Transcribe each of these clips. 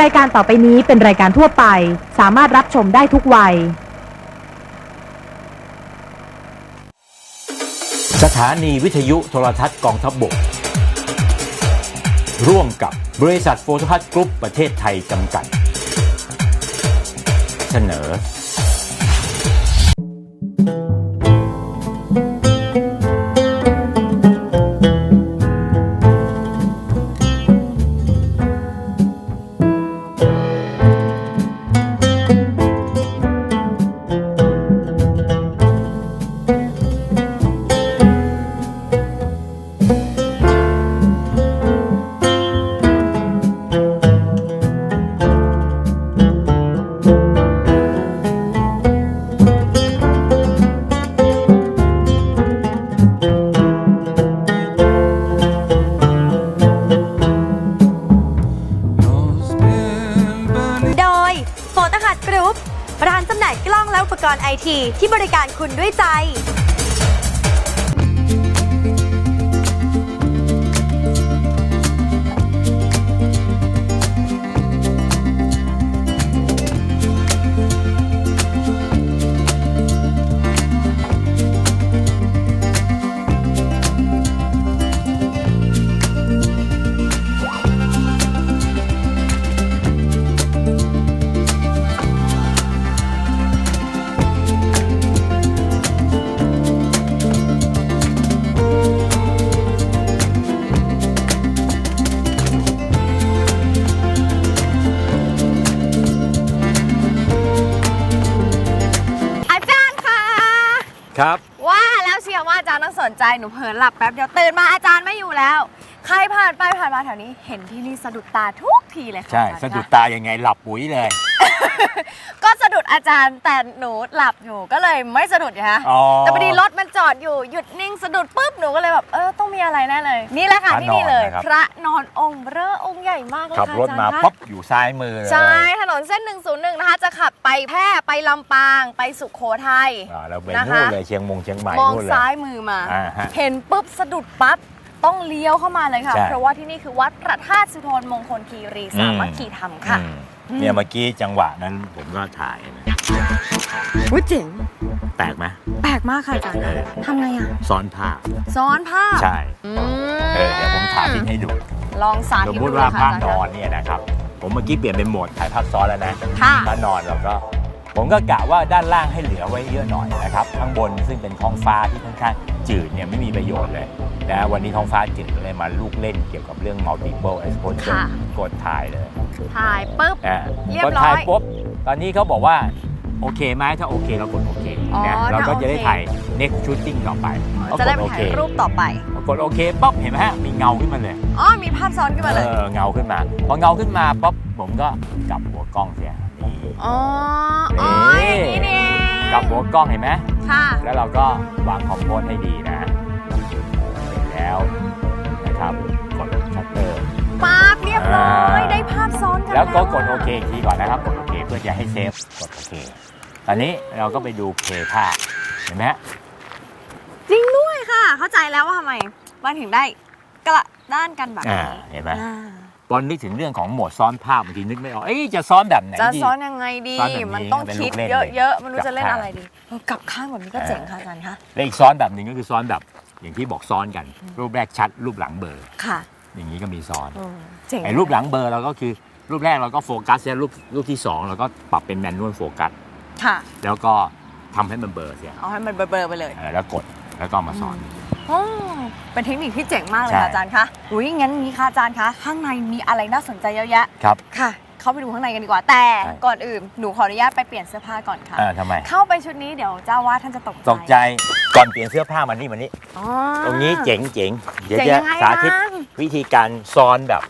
รายการต่อไปนี้เป็นรายการทั่วไป สามารถรับชมได้ทุกวัย สถานีวิทยุโทรทัศน์กองทัพบบก ร่วมกับบริษัทโฟโทฮัทกรุ๊ปประเทศไทยจำกัด เสนอ ครับ ว่าแล้วเชียร์ว่าอาจารย์ต้องสนใจหนูเผลอหลับแป๊บเดียวตื่นมาอาจารย์ไม่อยู่แล้ว ใครผ่านไปผ่านมาแถวนี้เห็นที่นี่สะดุดตาทุกทีเลยค่ะใช่ อาจารย์สะดุดคะตายังไงหลับปุ๋ยเลย ก็สะดุดอาจารย์แต่หนูหลับอยู่ก็เลยไม่สะดุดไงคะอ๋อ แต่พอดีรถมันจอดอยู่หยุดนิ่งสะดุดปุ๊บหนูก็เลยแบบเออต้องมีอะไรแน่เลย นี่แหละค่ะพระที่นี่เลยนอนนะครับ พระนอนองค์เบ้อองค์ใหญ่มากเลยขับค่ะรถมาอาจารย์คะ ป๊บอยู่ซ้ายมือเลยใช่ ถนนเส้น 101 นะคะ จะขับไปแพร่ไปลำปาง ไปสุโขทัย อ่าเราไปนะคะ นู่นเลยเชียงมงเชียงใหม่มองนู่นเลย ซ้ายมือมา อ่าฮะ เห็นปุ๊บสะดุดปั๊บ ต้องเลี้ยวเข้ามาเลยค่ะ ใช่ เพราะว่าที่นี่คือวัดพระธาตุสุทนมงคลคีรีสามัคคีธรรมค่ะอืม เนี่ยเมื่อกี้จังหวะนั้นผมก็ถ่ายนะอุ้ยเจ๋ง แปลกไหมแปลกมากค่ะอาจารย์เออทำไงอะ ซ้อนภาพซ้อนผ้าพใช่อืเออเดี๋ยวผมถ่ายทิ้งให้ดูลองสาสมธิตมดูติเลว่ายค่ะผ้าอาจารย์นอนเนี่ยนะครับ ผมเมื่อกี้เปลี่ยนเป็นโหมดถ่ายภาพซ้อนแล้วนะค่ะ ผ้านอนเราก็ ผมก็กะว่าด้านล่างให้เหลือไว้เยอะหน่อยนะครับข้างบนซึ่งเป็นท้องฟ้าที่ค่อนข้างจืดเนี่ยไม่มีประโยชน์เลยนะวันนี้ท้องฟ้าจืดเลยมาลูกเล่นเกี่ยวกับเรื่อง multiple exposure ค่ะกดถ่ายเลยถ่ายปุ๊บอะเรียบกดร้อยถ่ายปุ๊บตอนนี้เขาบอกว่าโอเคไหมถ้าโอเคเรากดโอเคอ๋อนะเราก็ถ้าโอเคจะได้ถ่าย next shooting ต่อไปก็จะกได้ดไปโอเคถ่ายรูปต่อไปพอกดโอเคปุ๊บเห็นไหมฮะมีเงาขึ้นมาเลยอ๋อมีภาพซ้อนขึ้นมาเลยเออเงาขึ้นมา พอเงาขึ้นมาปุ๊บผมก็กลับหัวกล้องเสียนี่ อ๋อ อ๋อนี่อย่างนี้นี่เองกลับหัวกล้องเห็นไหมค่ะ แล้วเราก็วางคอมโพสให้ดีนะเสร็จแล้วนะครับกดชัตเตอร์ป๊าบเรียบร้อยอ่าได้ภาพซ้อนกันแล้วก็กดะโอเคอีกทีก่อนนะครับกดโอเคเพื่อจะให้เซฟกดโอเคตอนนี้เราก็ไปดูเพลย์ภาพเห็นไหมฮะจริงด้วยค่ะ เข้าใจแล้วว่าทำไมมันถึงได้กระด้านกันแบบอ่านี้เห็นไหม อ่าตอนนึกถึงเรื่องของโหมดซ้อนภาพบางทีนึกไม่ออกเอ้ยจะซ้อนแบบไหนจะดี ซ้อนยังไงดี ซ้อนแบบนี้มันต้องเป็นคิดลูกเล่นเยอะๆไม่รู้เลยจะเล่นกลับอะไรดีเออกลับข้างแบบนี้ก็เจ๋งค่ะอาจารย์คะและอีกซ้อนแบบหนึ่งก็คือซ้อนแบบอย่างที่บอกซ้อนกัน รูปแรกชัด รูปหลังเบลอค่ะอย่างนี้ก็มีซ้อนอืมเจ๋งไอ้รูปหลังเบลอเราก็คือรูปแรกเราก็โฟกัสแล้วรูปรูปที่สองเราก็ปรับเป็นแมนนวลโฟกัสค่ะแล้วก็ทำให้มันเบลอเสียเอาให้มันเบลอๆไปเลย เออแล้วกดแล้วก็มาซ้อน อ๋อเป็นเทคนิคที่เจ๋งมากเลยใช่ค่ะอาจารย์คะอุ้ยงั้นนี้ค่ะอาจารย์คะข้างในมีอะไรน่าสนใจเยอะแยะครับ ค่ะ เข้าไปดูข้างในกันดีกว่าแต่ใช่ ก่อนอื่นหนูขออนุญาตไปเปลี่ยนเสื้อผ้าก่อนค่ะ เออทำไม เข้าไปชุดนี้เดี๋ยวเจ้าว่าท่านจะตกใจตกใจก่อนเปลี่ยนเสื้อผ้ามานี่มานี่อ๋อตรงนี้เจ๋งเจ๋งเดี๋ยวเจ๋งจะยังไงสาธิตคะวิธีการซ้อนแบบ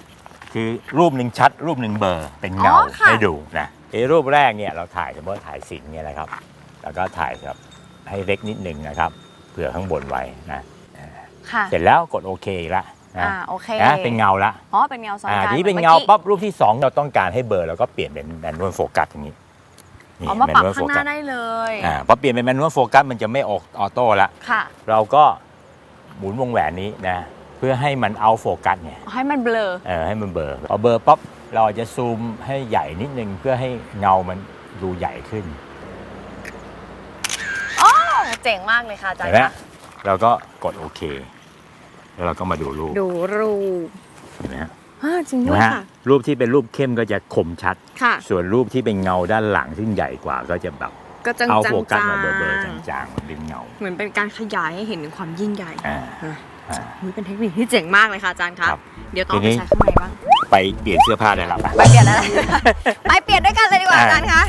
คือรูปหนึ่งชัด รูปหนึ่งเบลอเป็นเงาอ๋อค่ะ ให้ดูนะไอ้รูปแรกเนี่ยเราถ่ายสมมติว่าถ่ายสิงเนี่ยนะครับ แล้วก็ถ่ายแบบให้เล็กนิดหนึ่งนะครับเผื่อข้างบนไว้นะ ค่ะ เสร็จแล้วกดโอเคอีกละนะอ่าโอเค นะเป็นเงาละอ๋อเป็นเงาซ้อนอ่ากันทีนี้เป็นหมือเงามื่อกี้ปั๊บรูปที่ 2 เราต้องการให้เบลอร์เราก็เปลี่ยนเป็นแมนนวลโฟกัสอย่างนี้นี่อ๋อมาปรับแนวลข้างหโฟน้ากัสได้เลย อ่าพอเปลี่ยนเป็นแมนนวลโฟกัสมันจะไม่ออกออโต้ละค่ะ เราก็หมุนวงแหวนนี้นะเพื่อพื่อให้มันเอาโฟกัสเนี่ยให้มันเบลอ เออให้มันเบลอพอเบลอปั๊บเราจะซูมให้ใหญ่นิดนึงเพื่อให้เงามันดูใหญ่ขึ้น เจ๋งมากเลยค่ะอาจารเห็นย์ไหมคะเราก็กดโอเค แล้วเราก็มาดูรูปดูรูปเห็นไหมฮะอ่าจริงเห็นด้ไหวมยฮะค่ะ รูปที่เป็นรูปเข้มก็จะคมชัด ค่ะ ส่วนรูปที่เป็นเงาด้านหลังซึ่งใหญ่กว่าก็จะแบบก็จังเอาจัโฟงกัสจามาเบลอๆจางๆมันเป็นเงาเหมือนเป็นการขยายให้เห็นถึงความยิ่งใหญ่อ่าอะอ่านี่เป็นเทคนิคที่เจ๋งมากเลยค่ะอาจารย์คะครับเดี๋ยวต้องทีไปนี้ ใช้ข้างในบ้างไปเปลี่ยนเสื้อผ้าได้แล้วปะไปเปลี่ยนแล้วไปเปลี่ยนด้วยกันเลยดีกว่าอ่าอาจารย์คะ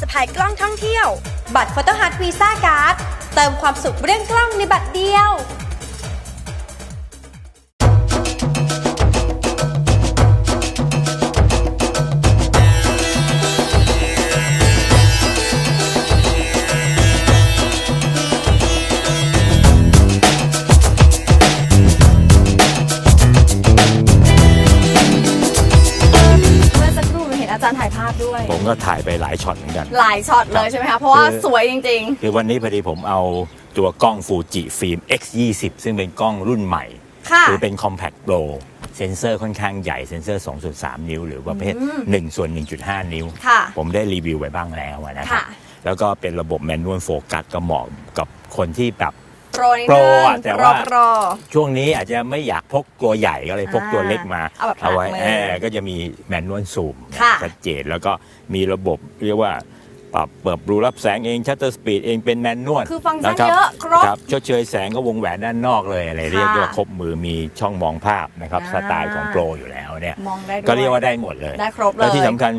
สะพายกล้องท่องเที่ยว บัตร Photo Hut Visa Card เติมความสุขเรื่องกล้องในบัตรเดียว ผมก็ถ่ายไปหลายช็อตเหมือนกัน หลายช็อตเลยใช่ไหมคะ เพราะว่าคือสวยจริง คือวันนี้พอดีผมเอาตัวกล้องฟูจิฟิล์ม X20 ซึ่งเป็นกล้องรุ่นใหม่ ๆ ค่ะ คือเป็น Compact Pro เซนเซอร์ค่อนข้างใหญ่ เซนเซอร์ 2.3 นิ้ว หรือประเภท1ส่วน1.5 นิ้ว ค่ะ ผมได้รีวิวไว้บ้างแล้วนะครับ ค่ะ แล้วก็เป็นระบบแมนนวลโฟกัสก็เหมาะกับคนที่แบบ โปรนิดโปรนึงอะแต่ว่า โปร ช่วงนี้อาจจะไม่อยากพกตัวใหญ่ก็เลยพกตัวเล็กมาเอาแบบไว้ถนัดมือเออก็จะมีแมนนวลซูมค่ะ ชัดเจนแล้วก็มีระบบเรียกว่าปรับเปิดรูรับแสงเองชัตเตอร์สปีดเองเป็นแมนนวลคือฟังก์ชันนะเยอะครบ ครับชดเชยแสงก็วงแหวนด้านนอกเลยอะไรค่ะเรียกว่าครบมือมีช่องมองภาพนะครับอ่า สไตล์ของโปรอยู่แล้วเนี่ย มองได้ด้วยก็เรียกว่าได้หมดเลย ได้ครบเลยแล้วที่สำคัญ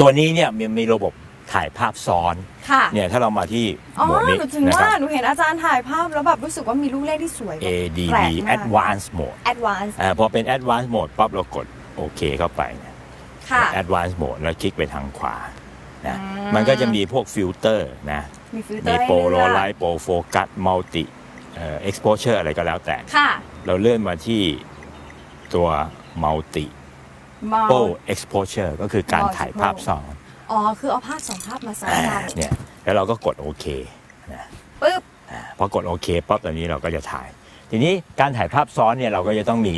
ตัวนี้เนี่ยมีมีระบบถ่ายภาพซ้อน ค่ะเนี่ยถ้าเรามาที่อ๋อหมวดนี้หนูถึงนะคว่ารับ หนูเห็นอาจารย์ถ่ายภาพแล้วแบบรู้สึกว่ามีลูกเล่นที่สวย ADB แปลกมาก Advanced Mode advanced อ่าพอเป็น Advanced Mode ปั๊บเรากดโอเคเข้าไปเนี่ย ค่ะ Advanced Mode แล้วคลิกไปทางขวานะอืม มันก็จะมีพวกฟิลเตอร์นะ มีฟิลเตอมีร์ให้โปรโลเลือกไลท์โปรโฟกัสมัลติเอ่อ exposure อะไรก็แล้วแต่ ค่ะ เราเลื่อนมาที่ตัว multi มอง pro exposure ก็คือการ Multiple ถ่ายภาพซ้อน อ๋อ คือเอาภาพสองภาพมาซ้อนอ่ากันเนี่ยแล้วเราก็กดโอเคนะปึ๊บ อ่าพอกดโอเคปั๊บตอนนี้เราก็จะถ่าย ทีนี้การถ่ายภาพซ้อนเนี่ยเราก็จะต้องมี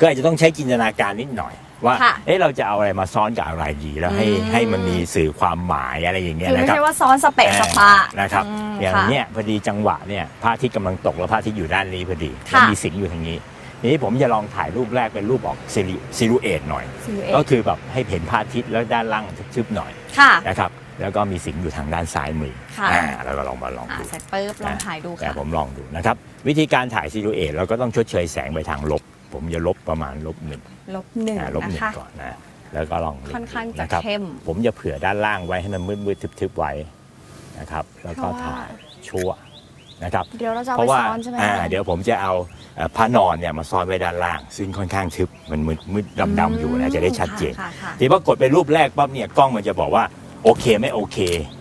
ก็อาจจะต้องใช้จินตนาการนิดหน่อย ว่าค่ะเอ๊ะเราจะเอาอะไรมาซ้อนกับอะไรดีแล้วให้อืม ให้มันมีสื่อความหมายอะไรอย่างเงี้ยคือนะไม่ครับ ใช่ว่าซ้อนสเปะสปะนะครับอืมอย่างค่ะ เนี้ยพอดีจังหวะเนี่ยพระอาทิตย์กำลังตกแล้วพระอาทิตย์อยู่ด้านนี้พอดีค่ะ แล้วมีสิงห์อยู่ทางนี้ ทีนี้ผมจะลองถ่ายรูปแรกเป็นรูปออกซิลิซิลูเอตหน่อย silhouette ก็คือแบบให้เห็นพระอาทิตย์แล้วด้านล่างทึบๆหน่อยค่ะ นะครับ แล้วก็มีสิงห์อยู่ทางด้านซ้ายมือค่ะ อ่าแล้วก็ลองมาลองอ่าดู เสร็จปึ๊บลองถ่ายดูแต่ค่ะ ผมลองดูนะครับ วิธีการถ่ายซิลูเอตเราก็ต้องชดเชยแสงไปทางลบ ผมจะลบประมาณลบหนึ่งลบหนึ่งอ่าลบหนะนึ่งคะ ก่อนนะแล้วก็ลองค่อนข้างจะนะครับเข้ม ผมจะเผื่อด้านล่างไว้ให้มันมืดๆทึบๆไว้นะครับ แล้วก็เพราะว่าถ่ายชั่วนะครับ เดี๋ยวเราจะเอาเพไปราะว่าซ้อนใช่ไหมอ่าคะเดี๋ยวผมจะเอา เอ่อผ้านอนเนี่ยมาซ้อนไว้ด้านล่าง ซึ่งค่อนข้างทึบมันมืดมืดดำๆอยู่นะจะได้ชัดเจนค่ะค่ะ ทีพอกดไปรูปแรกปั๊บเนี่ยกล้องมันจะบอกว่าโอเคไม่โอเค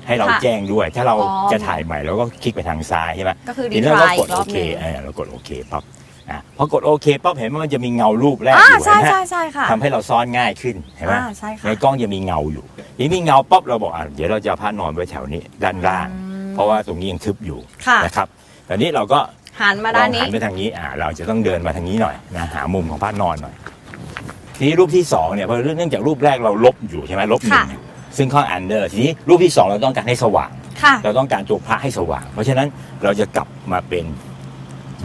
ให้เราค่ะแจ้งด้วย ถ้าเราอ๋อ จะถ่ายใหม่เราก็คลิกไปทางซ้ายใช่ไหม ก็คือดีทีนี้ทเรารายก็กอีดกรโออบเคหนึ่งเออเรากดโอเคปั๊บอะพอกดโอเคปั๊บเห็นว่ามันจะมีเงารูปแรกอ่าอยู่ใช่นะใช่ฮะใช่ค่ะทำให้เราซ้อนง่ายขึ้นเห็นไหมอ่าใช่ค่ะในกล้องจะมีเงาอยู่ทีนี้มีเงาปั๊บเราบอกอะเดี๋ยวเราจะเอาผ้านอนไว้แถวนี้ด้านล่างเพราะว่าตรงนี้ยังทึบอยู่ค่ะ นะครับตอนนี้เราก็ หันมาลด้าอนงนี้ หันไปทางนี้อ่าเราจะต้องเดินมาทางนี้หน่อยนะหามุมของผ้านอนหน่อยทีนี้รูปที่สองเนี่ยเพราะเนื่องจากรูปแรกเราลบอยู่ใช่ไหมลบหนึ่งค่ะซึ่งข้ออันเดอร์ทีนี้รูปที่สองเราต้องการให้สว่าง ค่ะ เราต้องการตัวพระให้สว่าง เพราะฉะนั้นเราจะกลับมาเป็น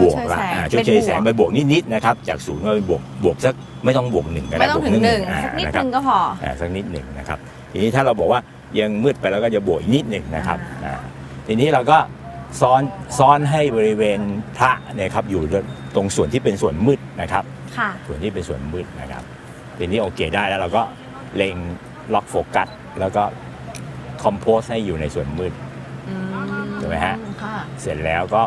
บวกละอ่าชชดดเชเชยยแสแสงงไปบวกนิดๆนะครับ จากศูนย์ก็ไปบวกบวกสักไม่ต้องบวกหนึ่งก็ได้ไม่ต้อบงวกถึงหนึ่งอ่าสักนิดนะครันึบงก็พอ อ่าสักนิดหนึ่งนะครับ ทีนี้ถ้าเราบอกว่ายังมืดไปแล้วก็จะบวกอีกนิดหนึ่งนะครับอ่าทีนี้เราก็ ซ้อนซ้อนให้บริเวณพระเนี่ยครับอยู่ตรงส่วนที่เป็นส่วนมืดนะครับ ค่ะ ส่วนที่เป็นส่วนมืดนะครับทีนี้โอเคได้แล้วเราก็เล็งล็อกโฟกัสแล้วก็คอมโพสให้อยู่ในส่วนมืด อืมถูกไหมฮะ ค่ะเสร็จแล้วก็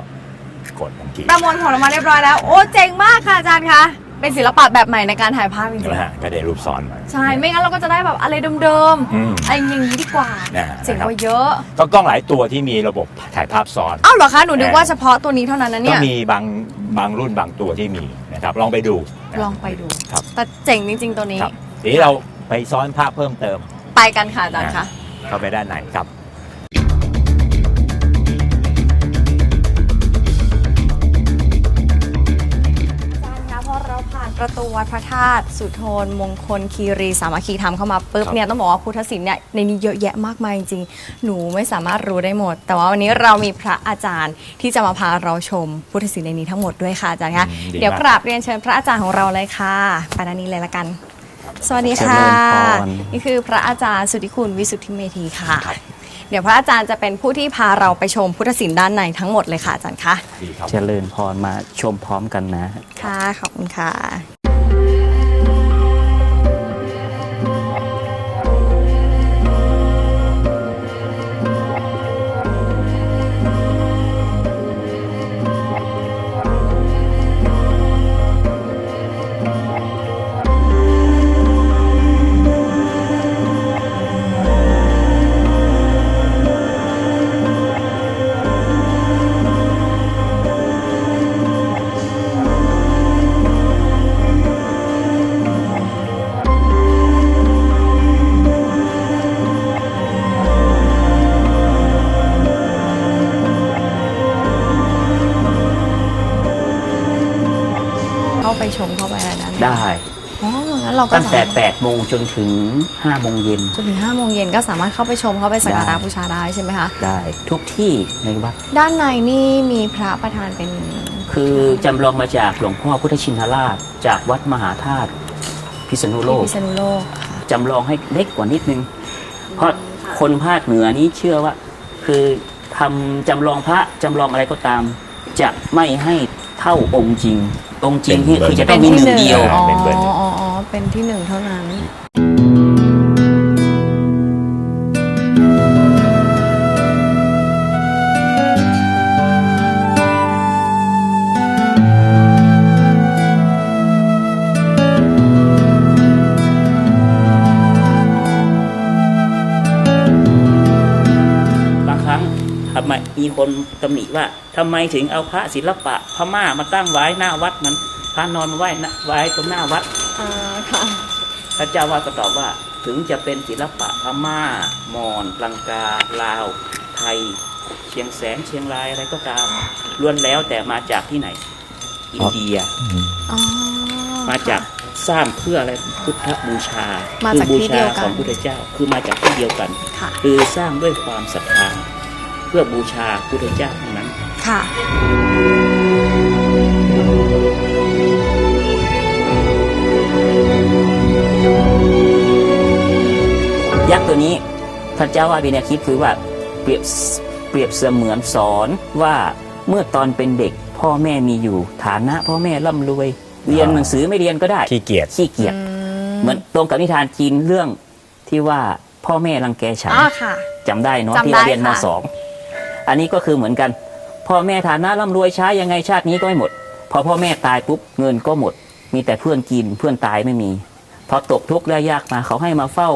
กดทันที ประมวลผลออกมาเรียบร้อยแล้ว โอ้ เจ๋งมากค่ะอาจารย์คะ เป็นศิลปะแบบใหม่ในการถ่ายภาพจริงนะฮะก็ได้รูปซ้อนมา ๆใช่ ไม่งั้นเราก็จะได้แบบอะไรเดิมอืมๆอะไรอย่างนี้ดีกว่านะ เจ๋งนะครับกว่าเยอะก็กล้องหลายตัวที่มีระบบถ่ายภาพซ้อนเอ้าเหรอคะหนูนึกว่าเฉพาะตัวนี้เท่านั้นนะก็เนี่ย มีบางบางรุ่นบางตัวที่มีนะครับ ลองไปดูนะลองไปดู ครับแต่เจ๋งจริง ๆ ตัวนี้ ครับทีนี้เราไปซ้อนภาพเพิ่มเติมไปกันค่ะอาจารย์คะ เข้าไปด้านในครับ ประตูวัดพระธาตุสุโธนมงคลคีรีสามัคคีธรรมเข้ามาปุ๊บครับเนี่ยต้องบอกว่าพุทธศิลป์เนี่ยในนี้เยอะแยะมากมายจริงๆหนูไม่สามารถรู้ได้หมด แต่ว่าวันนี้เรามีพระอาจารย์ที่จะมาพาเราชมพุทธศิลป์ในนี้ทั้งหมดด้วยค่ะอาจารย์คะอืมดีเดี๋ยวมากกราบเรียนเชิญพระอาจารย์ของเราเลยค่ะไปด้านนี้เลยละกัน สวัสดีค่ะเจริญพรนี่คือพระอาจารย์สุทธิคุณวิสุทธิเมธีค่ะ เดี๋ยวพระอาจารย์จะเป็นผู้ที่พาเราไปชมพุทธศิลป์ด้านในทั้งหมดเลยค่ะอาจารย์คะดีครับ เจริญพรมาชมพร้อมกันนะ ค่ะ ขอบคุณค่ะ ตั้งแต่สามารถ8โมงจนถึง5โมงเย็นจนถึง5โมงเย็นก็สามารถเข้าไปชมเข้าไปสักการะได้บูชาได้ใช่ไหมคะได้ทุกที่ในวัด ด้านในนี่มีพระประธานเป็น คือจำลองมาจากหลวงพ่อพุทธชินราช จากวัดมหาธาตุพิษณุโลที่กพิษณุโลกค่ะจำลองให้เล็กกว่านิดนึง เพราะคนภาคเหนือนี้เชื่อว่า คือทำจำลองพระจำลองอะไรก็ตาม จะไม่ให้เท่าองค์จริง องค์จริงนี่คือจะต้องมีหนึ่งเดียวอ๋อเป็นเบอร์หนึ่งอ๋ออ๋อ เป็นที่หนึ่งเท่านั้น บางครั้งทำไมมีคนตำหนิว่าทำไมถึงเอาพระศิลปะพม่ามาตั้งไว้หน้าวัดมันพระนอนไหว้ไว้ตรงหน้าวัด อ่าค่ะพระเจ้าวาดก็ตอบว่าถึงจะเป็นศิลปะพม่ามอญลังกา ลาว ไทย เชียงแสนเชียงรายอะไรก็ตามล้วนแล้วแต่มาจากที่ไหน อินเดียอ๋อมาจากสร้างเพื่ออะไรพุทธบูชามาคืจากบูที่เดีชายวกันของพุทธเจ้าคือมาจากที่เดียวกันค่ะคือสร้างด้วยความศรัทธาเพื่อบูชาพุทธเจ้าทั้งนั้นค่ะ ยักษ์ตัวนี้พระเจ้าว่าเป็นแนวคิดคือว่าเปรียบเปรียบเสมือนสอนว่าเมื่อตอนเป็นเด็กพ่อแม่มีอยู่ ฐานะพ่อแม่ร่ำรวย เรียนหนังสือไม่เรียนก็ได้ขี้เกียจขี้เกียจเหมือนตรงกับนิทานจีนเรื่องที่ว่าพ่อแม่รังแกฉันอ่าค่ะจำได้เนาะจำได้ที่เราเรียนมค่ะ สองอันนี้ก็คือเหมือนกัน พ่อแม่ฐานะร่ำรวยใช้ยังไงชาตินี้ก็ไม่หมด พอพ่อแม่ตายปุ๊บเงินก็หมด มีแต่เพื่อนกินเพื่อนตายไม่มี พอตกทุกข์และยากมาเขาให้มาเฝ้า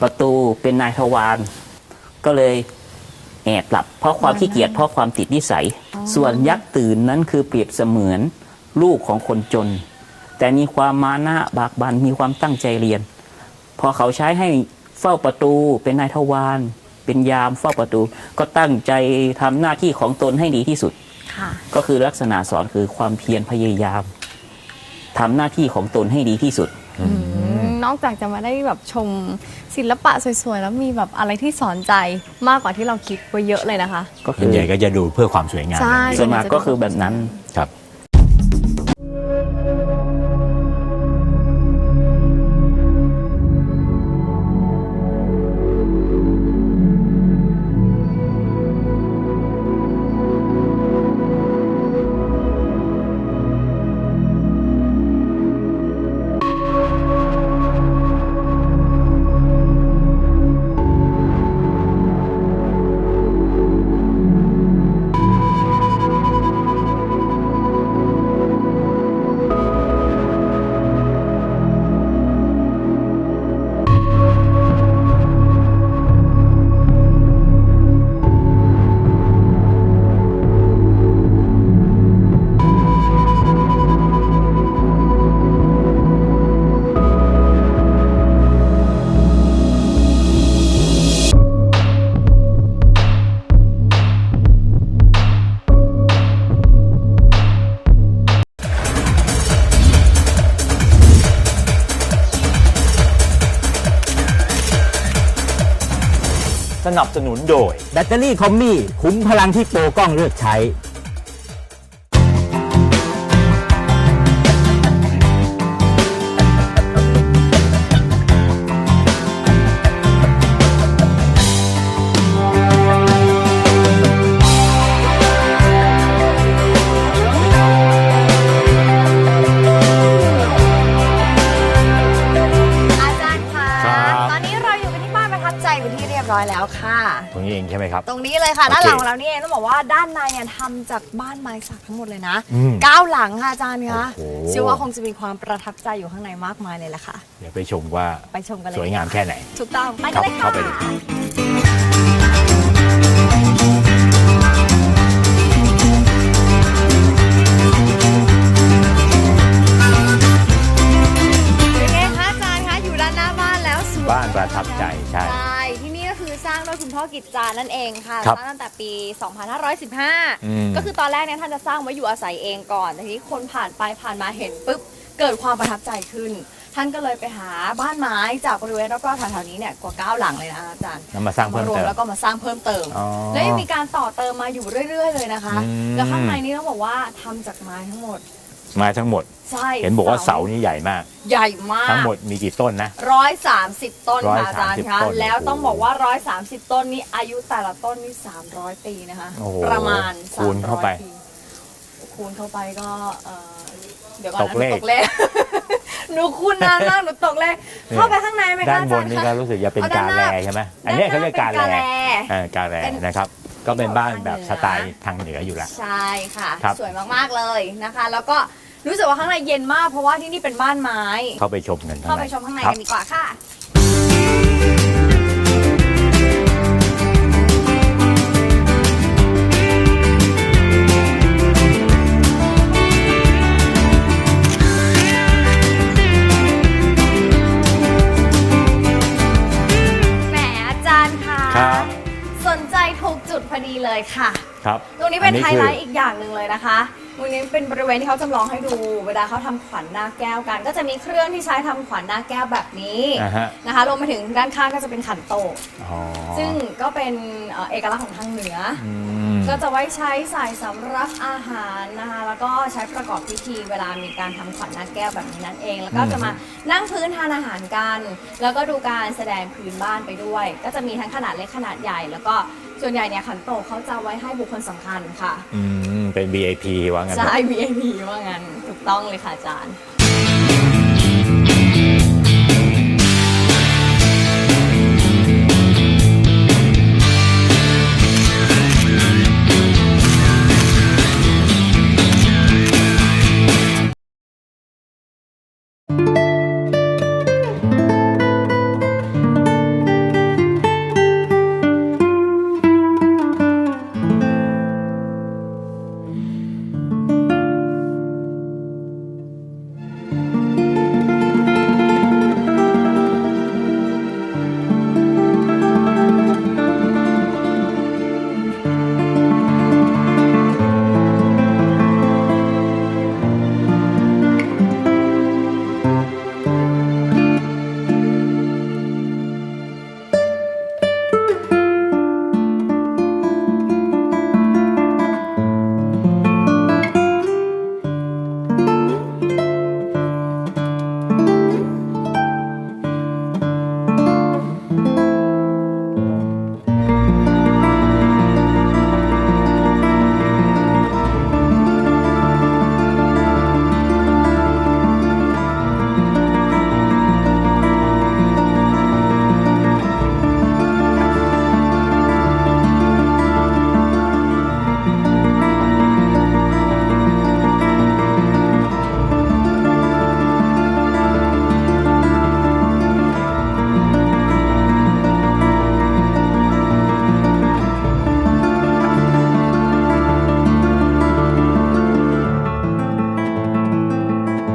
ประตูเป็นนายทวารก็เลยแอบหลับ เพราะความขี้เกียจเพราะความติดนิสัย ส่วนยักษ์ตื่นนั้นคือเปรียบเสมือนลูกของคนจน แต่มีความมานะบากบันมีความตั้งใจเรียน พอเขาใช้ให้เฝ้าประตูเป็นนายทวารเป็นยามเฝ้าประตู ก็ตั้งใจทำหน้าที่ของตนให้ดีที่สุดค่ะก็คือลักษณะสอนคือความเพียรพยายามทำหน้าที่ของตนให้ดีที่สุดอืม นอกจากจะมาได้แบบชมศิลปะสวยๆ แล้วมีแบบอะไรที่สอนใจมากกว่าที่เราคิดไว้เยอะเลยนะคะ ก็คืส่วนอใหญ่ก็จะดูเพื่อความสวยงามใช่ ส่วนมากก็คือแบบนั้น ครับ นับสนุนโดย แบตเตอรี่คอมมี่ คุ้มพลังที่โปรกล้องเลือกใช้ ด้านในเนี่ยทำจากบ้านไม้สักทั้งหมดเลยนะอืมเก้าหลังค่ะอาจารย์คะโอ้โห เชื่อว่าคงจะมีความประทับใจอยู่ข้างในมากมายเลยแหละค่ะ เดี๋ยวไปชมว่าไปชมกันเลยสวยงามแค่ไหน ถูกต้องไปคกัรันบเลยค่ะเข้าไปเลยเป็ กิจจานั่นเองค่ะครับสร้างตั้งแต่ปี อืม 2515 ก็คือตอนแรกเนี่ยท่านจะสร้างไว้อยู่อาศัยเองก่อน แต่ทีนี้คนผ่านไปผ่านมาเห็นปุ๊บ เกิดความประทับใจขึ้น ท่านก็เลยไปหาบ้านไม้จากบริเวณรอบๆแถวๆนี้เนี่ยกว่าเก้าหลังเลยนะอาจารย์นำมาสร้างเพิ่มรวเติมมแล้วก็มาสร้างเพิ่มเติม อ๋อแล้วยังมีการต่อเติมมาอยู่เรื่อย ๆ เลยนะคะ อืม แล้วข้างในนี้ต้องบอกว่าทำจากไม้ทั้งหมด มาทั้งหมด ใช่เห็นบอกว่าเสานี่ใหญ่มาก ใหญ่มากทั้งหมดมีกี่ต้นนะ ร้อยสามสิบต้นค่ะอาจารย์130คะต้นแล้วต้องโอ้โหบอกว่าร้อยสามสิบต้นนี้อายุแต่ละต้นนี่สามร้อยปีนะคะ โอ้โหประมาณคูณเข้าไป 300ปีคูณเข้าไปก็เอ่อเดี๋ยวก่อนตกเลขนะหนูตกเลข หนูคูณนานมากหนูตกเลขเข้าไปข้างในไหมคะด้านอาบจานรย์นี่คะก็รู้สึกจะเป็นเอากาด้านหแรน้า ใช่ไหมอันเนี้ยเขาเรียกกาแรด้านหน้าเป็นกาแรเออกาแรเป็นนะครับ ก็เป็นบ้านแบบเหนือสไตล์ทางเหนืออยู่แล้วใช่ค่ะ ครับ สวยมากๆเลยนะคะ แล้วก็ รู้สึกว่าข้างในเย็นมากเพราะว่าที่นี่เป็นบ้านไม้ เข้าไปชมกันเข้าไปชมข้างในครักันดีกว่าค่ะ แหมอาจารย์คะครับสนใจถูกจุดพอดีเลยค่ะ ครับ ตรงนี้เป็นอัไฮคือ ไลท์อีกอย่างหนึ่งเลยนะคะ ตรงนี้เป็นบริเวณที่เขาจำลองให้ดู เวลาเขาทำขวัญหน้าแก้วกัน ก็จะมีเครื่องที่ใช้ทำขวัญหน้าแก้วแบบนี้อ่าฮะ นะคะรวมไปถึงด้านข้างก็จะเป็นขันโตกอ๋อซึ่งก็เป็นเอ่อเอกลักษณ์ของทางเหนือออืมก็จะไว้ใช้ใส่สำรับอาหารนะคะแล้วก็ใช้ประกอบพิธีเวลามีการทำขวัญหน้าแก้วแบบนี้นั่นเอง แล้วก็อืมจะมานั่งพื้นทานอาหารกัน แล้วก็ดูการแสดงพื้นบ้านไปด้วย ก็จะมีทั้งขนาดเล็กขนาดใหญ่ แล้วก็ส่วนใหญ่เนี่ยขันโตกเขาจะไว้ให้บุคคลสำคัญค่ะ อืม เป็น VIP ว่างั้นใช่ VIP ว่างั้นถูกต้องเลยค่ะอาจารย์